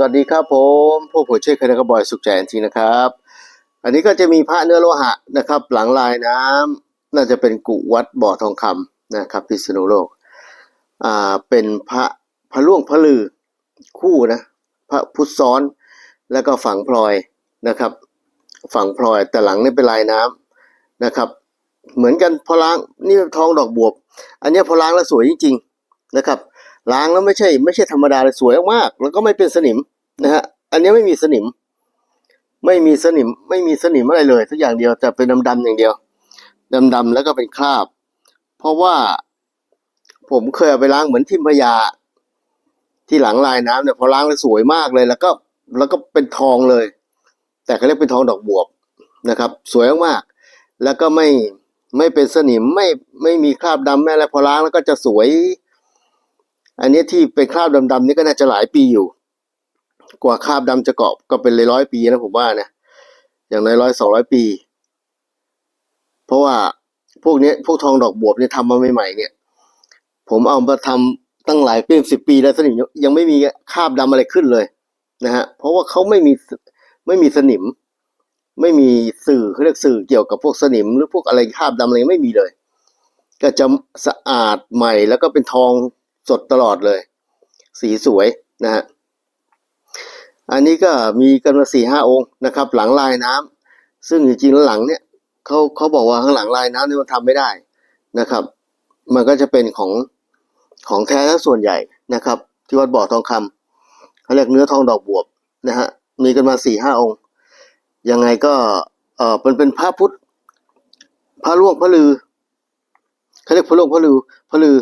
สวัสดีครับผมผู้ผมชื่อคณะกบอยสุขใจอันทีนะครับ อันนี้ก็จะมีพระเนื้อโลหะนะครับ หลังลายน้ำน่าจะเป็นกุวัดบ่อทองคำนะครับพิษณุโลกอ่าเป็นพระพระล่วงพระลือคู่นะพระพุทธซ้อนแล้วก็ฝังพลอยนะครับ ฝังพลอยแต่หลังนี่เป็นลายน้ำนะครับ เหมือนกันพอล้างนี่ทองดอกบวบ อันนี้พอล้างแล้วสวยจริง ๆ นะครับล้างแล้วไม่ใช่ไม่ใช่ธรรมดาเลยสวยมาก แล้วก็ไม่เป็นสนิม นะฮะ อันนี้ไม่มีสนิม ไม่มีสนิม ไม่มีสนิมอะไรเลยทุกอย่างเดียวแต่เป็นดำๆอย่างเดียวดำๆแล้วก็เป็นคราบ เพราะว่าผมเคยเอาไปล้างเหมือนทิมพยา ที่หลังลายน้ำเนี่ยพอล้างแล้วสวยมากเลย แล้วก็แล้วก็เป็นทองเลย แต่เขาเรียกเป็นทองดอกบวบนะครับ สวยมากๆแล้วก็ไม่ไม่เป็นสนิมไม่ไม่มีคราบดำแม่แล้วพอล้างแล้วก็จะสวย อันนี้ที่เป็นคราบดำๆนี่ก็น่าจะหลายปีอยู่ กว่าคราบดำจะเกาะก็เป็นเลยร้อยปีนะผมว่านะอย่างน้อยร้อยสองร้อยปี เพราะว่าพวกนี้พวกทองดอกบวบเนี่ยทำมาใหม่ๆเนี่ย ผมเอามาทำตั้งหลายปีสิบปีแล้วสนิมยังไม่มีคราบดำอะไรขึ้นเลยนะฮะเพราะว่าเขาไม่มีไม่มีสนิม ไม่มีสื่อเขาเรียกสื่อเกี่ยวกับพวกสนิม หรือพวกอะไรคราบดำอะไรไม่มีเลย ก็จะสะอาดใหม่แล้วก็เป็นทองสดตลอดเลย สีสวยนะฮะ อันนี้ก็มีกันมาสี่ห้าองค์นะครับ หลังลายน้ำซึ่งจริงๆแล้วหลังเนี่ยเขาเขาบอกว่าข้างหลังลายน้ำเนี่ยมันทำไม่ได้นะครับ มันก็จะเป็นของของแท้ทั้งส่วนใหญ่นะครับ ที่วัดบ่อทองคำเขาเรียกเนื้อทองดอกบวบนะฮะมีกันมาสี่ห้าองค์ยังไงก็เออเป็นเป็นพระพุทธพระล่วงพระลือเขาเรียกพระล่วงพระลือพระลือ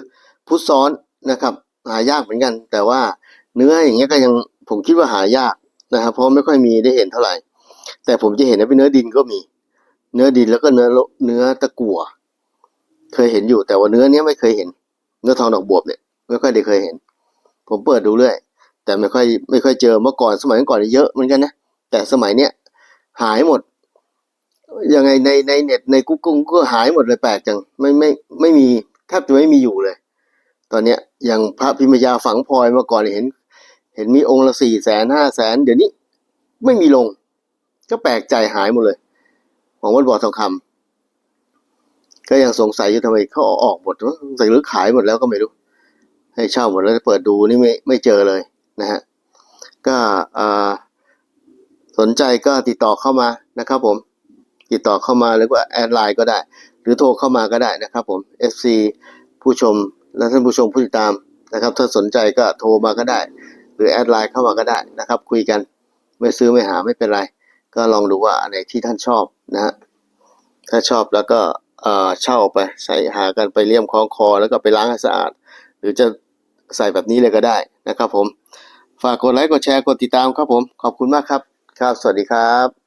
พุทธซ้อนนะครับหายากเหมือนกัน แต่ว่าเนื้ออย่างเงี้ยก็ยัง ผมคิดว่าหายากนะครับ เพราะไม่ค่อยมีได้เห็นเท่าไหร่ แต่ผมจะเห็นว่าเป็นเนื้อดินก็มี เนื้อดินแล้วก็เนื้อเนื้อตะกั่วเคยเห็นอยู่แต่ว่าเนื้อเนี้ยไม่เคยเห็น เนื้อทองดอกบวบเนี่ยไม่ค่อยได้เคยเห็น ผมเปิดดูเรื่อยแต่ไม่ค่อยไม่ค่อยเจอเมื่อก่อนสมัยก่อนเยอะเหมือนกันนะแต่สมัยเนี้ยหายหมดยังไงในในเน็ตในกุ๊กกุ๊กก็หายหมดเลยแปลกจังไม่ไม่ไม่มีแทบจะไม่มีอยู่เลย ตอนเนี้ยอย่างพระพิมยาฝังพลอยเมื่อก่อนเห็น เห็นมีองค์ละสี่แสนห้าแสนเดี๋ยวนี้ ไม่มีลง ก็แปลกใจหายหมดเลย ของวัดบ่อทองคำก็ยังสงสัยอยู่ทำไมเขาออกหมดวะสงสัยหรือขายหมดแล้วก็ไม่รู้ ให้เช่าหมดแล้วเปิดดูนี่ไม่ไม่เจอเลยนะฮะก็อ่าสนใจก็ติดต่อเข้ามานะครับผม ติดต่อเข้ามาหรือว่าแอดไลน์ก็ได้ หรือโทรเข้ามาก็ได้นะครับผม FC ผู้ชมและท่านผู้ชมผู้ติดตามนะครับ ถ้าสนใจก็โทรมาก็ได้ หรือแอดไลน์เข้ามาก็ได้นะครับ คุยกันไม่ซื้อไม่หาไม่เป็นไร ก็ลองดูว่าอันไหนที่ท่านชอบนะฮะถ้าชอบแล้วก็เอ่อเช่าไปใส่หากันไปเลี่ยมคล้องคอ แล้วก็ไปล้างให้สะอาด หรือจะใส่แบบนี้เลยก็ได้นะครับผม ฝากกดไลค์กดแชร์กดติดตามครับผม ขอบคุณมากครับ ครับ สวัสดีครับ